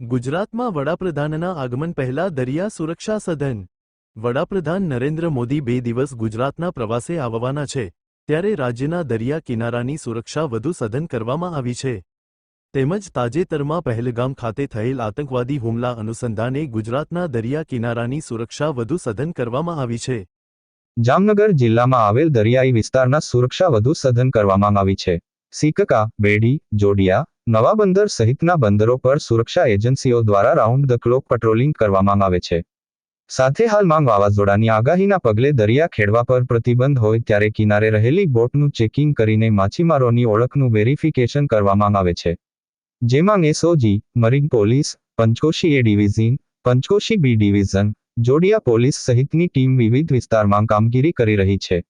ગુજરાતમાં વડાપ્રધાનના આગમન પહેલા દરિયા સુરક્ષા સદન. વડાપ્રધાન નરેન્દ્ર મોદી બે દિવસ ગુજરાતના પ્રવાસે આવવાના છે, ત્યારે રાજ્યના દરિયા કિનારાની સુરક્ષા વધુ સઘન કરવામાં આવી છે. તેમજ તાજેતરમાં પહેલગામ ખાતે થયેલ આતંકવાદી હુમલા અનુસંધાને ગુજરાતના દરિયા કિનારાની સુરક્ષા વધુ સઘન કરવામાં આવી છે. જામનગર જિલ્લામાં આવેલ દરિયાઈ વિસ્તારના સુરક્ષા વધુ સઘન કરવામાં આવી છે. સિકકા, બેડી, જોડિયા નવા બંદર સહિતના બંદરો પર સુરક્ષા એજન્સીઓ દ્વારા રાઉન્ડ ધ ક્લોક પેટ્રોલિંગ કરવામાં આવે છે. સાથે હાલમાં વાવાઝોડાની આગાહીના પગલે દરિયા ખેડવા પર પ્રતિબંધ હોય ત્યારે કિનારે રહેલી બોટનું ચેકિંગ કરીને માછીમારોની ઓળખનું વેરિફિકેશન કરવામાં આવે છે. જેમાં SOG, marine police, Panchkoshi A division, Panchkoshi B division, Jodiya police સહિતની ટીમ વિવિધ વિસ્તારમાં કામગીરી કરી રહી છે.